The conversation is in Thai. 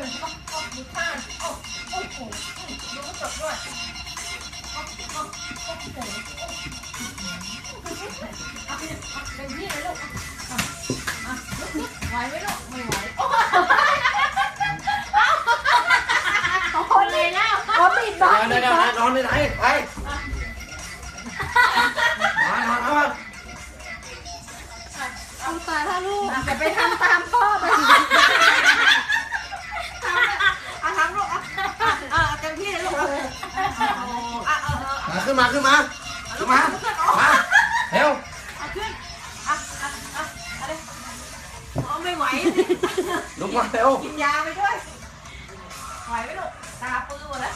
มีข้าวโอ้โอ้โหดูก็จบด้วยโอ้โหโอ้โหเอาไปเป็นที่เลยลูกไหวไหมลูกไม่ไหวโอ้โหคนเลยแล้วเขาปิดบ้านนอนนอนไปไหนไปนอนนอนเอาตายแล้วลูกจะไปทำตาม มาขึ้นมาขึ้นมาขึ้นมามาเร็วเอาขึ้นเอาไม่ไหวลุกมาเร็วกินยาไปด้วยไหวไหมลูกตาปื้อหมดแล้ว